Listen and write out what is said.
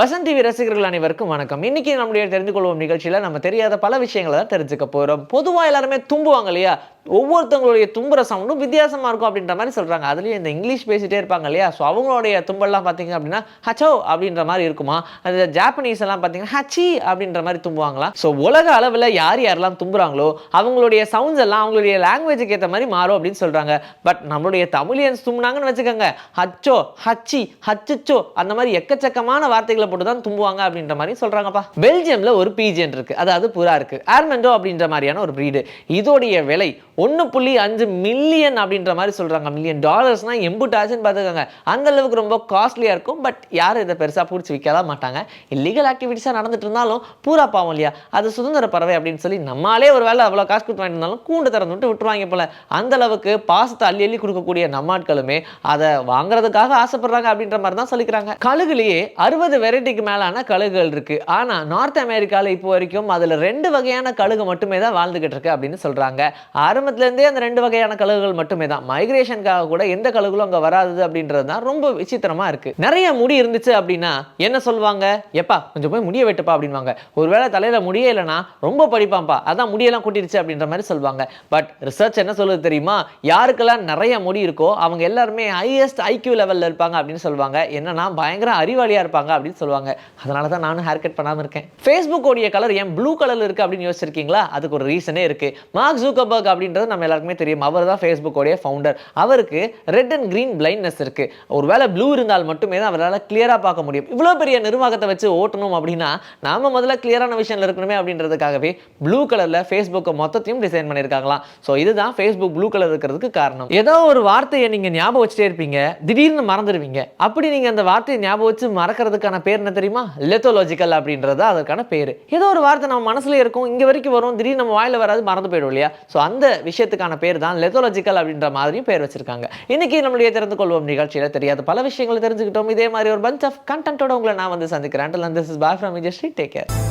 Vasanth TV ரசிகர்கள் அனைவருக்கும் வணக்கம். இன்னைக்கு நம்முடைய தெரிந்து கொள்வோம் நிகழ்ச்சியில் நம்ம தெரியாத பல விஷயங்களை தான் தெரிஞ்சுக்க போறோம். பொதுவாக எல்லாருமே தும்புவாங்க இல்லையா? ஒவ்வொருத்தவங்களுடைய தும்புற சவுண்டும் வித்தியாசமாக இருக்கும் அப்படின்ற மாதிரி சொல்கிறாங்க அதுலேயும் இந்த இங்கிலீஷ் பேசிகிட்டே இருப்பாங்க இல்லையா? ஸோ அவங்களுடைய தும்பல்லாம் பார்த்தீங்க அப்படின்னா ஹச்சோ அப்படின்ற மாதிரி இருக்குமா? அந்த ஜாப்பனீஸ் எல்லாம் பார்த்தீங்கன்னா ஹச்சி அப்படின்ற மாதிரி தும்புவாங்களாம் ஸோ உலக அளவில் யார் யாரெல்லாம் தும்புறாங்களோ அவங்களுடைய சவுண்ட்ஸ் எல்லாம் அவங்களுடைய லாங்குவேஜுக்கு ஏற்ற மாதிரி மாறும் அப்படின்னு சொல்கிறாங்க பட் நம்மளுடைய தமிழியன்ஸ் தும்புனாங்கன்னு வச்சுக்கோங்க. ஹச்சோ ஹச்சி ஹச்சிச்சோ அந்த மாதிரி எக்கச்சக்கமான வார்த்தைகளை போட்டு தான் தும்புவாங்க அப்படின்ற மாதிரி சொல்கிறாங்கப்பா பெல்ஜியமில் ஒரு பீஜியன் இருக்குது அதாவது புறா இருக்குது ஆர்மெண்டோ அப்படின்ற மாதிரியான ஒரு ப்ரீடு இதோடைய விலை ஒன்று புள்ளி அஞ்சு மில்லியன் அப்படின்ற மாதிரி சொல்கிறாங்க மில்லியன் டாலர்ஸ்னால் எம்புட்டாச்சுன்னு பார்த்துக்கோங்க. அந்த அளவுக்கு ரொம்ப காஸ்ட்லியாக இருக்கும். பட் யாரும் இதை பெருசாக பிடிச்சி விற்கலாம் மாட்டாங்க. இல்லீகல் ஆக்டிவிட்டிஸாக நடந்துட்டு இருந்தாலும் பூரா பாவம் இல்லையா? அது சுதந்திர பறவை அப்படின்னு சொல்லி நம்மளே ஒரு வேலை அவ்வளோ காசு கொடுத்து வாங்கிட்டு இருந்தாலும் கூண்டு திறந்து விட்டு விட்டுருவாங்க போல. அந்த அளவுக்கு பாசத்தை அள்ளி அள்ளி கொடுக்கக்கூடிய நம்மாட்களுமே அதை வாங்குறதுக்காக ஆசைப்படுறாங்க அப்படின்ற மாதிரி தான் சொல்லிக்கிறாங்க. கழுகுலேயே அறுபது வெரைட்டிக்கு மேலான கழுகுகள் இருக்குது ஆனால் நார்த் அமெரிக்காவில் இப்போ வரைக்கும் அதில் ரெண்டு வகையான கழுகு மட்டுமே தான் வாழ்ந்துக்கிட்டு இருக்கு அப்படின்னு சொல்கிறாங்க அறுபது இருந்தே அந்த ரெண்டு வகையான கழுகுகள் மட்டுமே தான். மைக்ரேஷனுக்காக கூட எந்த கழுகுகளும் அங்க வராது அப்படின்றது தான் ரொம்ப விசித்திரமா இருக்கு. நிறைய முடி இருந்துச்சு அப்படின்னா என்ன சொல்லுவாங்க எப்பா கொஞ்சம் போய் முடிய வெட்டுப்பா அப்படின்வாங்க. ஒருவேளை தலையில முடியே இல்லைன்னா ரொம்ப படிப்பாம்ப்பா அதான் முடியெல்லாம் கூட்டிருச்சு அப்படின்ற மாதிரி சொல்லுவாங்க பட் ரிசர்ச் என்ன சொல்லுது தெரியுமா? யாருக்கெல்லாம் நிறைய முடி இருக்கோ அவங்க எல்லாருமே ஹையஸ்ட் ஐக்யூ லெவல்ல இருப்பாங்க அப்படின்னு சொல்லுவாங்க என்னன்னா பயங்கர அறிவாளியா இருப்பாங்க அப்படின்னு சொல்லுவாங்க அதனால தான் நானும் ஹேர் கட் பண்ணாம இருக்கேன். ஃபேஸ்புக்கோடைய கலர் ஏன் ப்ளூ கலர்ல இருக்கு அப்படின்னு யோசிச்சிருக்கீங்களா? அதுக்கு ஒரு ரீசனே இருக்கு. மார்க் ஜூக்கபர்க் அப்படின்னு அப்படின்றது நம்ம எல்லாருக்குமே தெரியும். அவர் தான் ஃபேஸ்புக்கோடைய ஃபவுண்டர் அவருக்கு ரெட் அண்ட் கிரீன் பிளைண்ட்னஸ் இருக்கு. ஒருவேளை ப்ளூ இருந்தால் மட்டுமே தான் அவரால் கிளியராக பார்க்க முடியும். இவ்வளோ பெரிய நிர்வாகத்தை வச்சு ஓட்டணும் அப்படின்னா நாம முதல்ல கிளியரான விஷயம் இருக்கணுமே அப்படின்றதுக்காகவே ப்ளூ கலரில் ஃபேஸ்புக்கை மொத்தத்தையும் டிசைன் பண்ணியிருக்காங்களாம். ஸோ இதுதான் ஃபேஸ்புக் ப்ளூ கலர் இருக்கிறதுக்கு காரணம். ஏதோ ஒரு வார்த்தையை நீங்கள் ஞாபகம் வச்சுட்டே இருப்பீங்க. திடீர்னு மறந்துடுவீங்க. அப்படி நீங்க அந்த வார்த்தையை ஞாபகம் வச்சு மறக்கிறதுக்கான பேர் என்ன தெரியுமா? லெத்தோலாஜிக்கல் அப்படின்றது அதற்கான பேர். ஏதோ ஒரு வார்த்தை நம்ம மனசுல இருக்கும். இங்கே வரைக்கும் வரும். திடீர்னு நம்ம வாயில வராது மறந்து போயிடும் இல்லையா? ஸோ அந்த விஷயத்துக்கான பேர் தான் லெத்தோலாஜிக்கல் அப்படின்ற மாதிரியும் பேர் வச்சிருக்காங்க. இன்னைக்கு நம்மளுடைய தெரிந்து கொள்வோம் நிகழ்ச்சியில் தெரியாத பல விஷயங்களை தெரிஞ்சுக்கிட்டோம். இதே மாதிரி ஒரு பஞ்ச் ஆஃப் கண்டென்ட்டோட உங்களை நான் வந்து சந்திக்கிறேன். This is boy from take care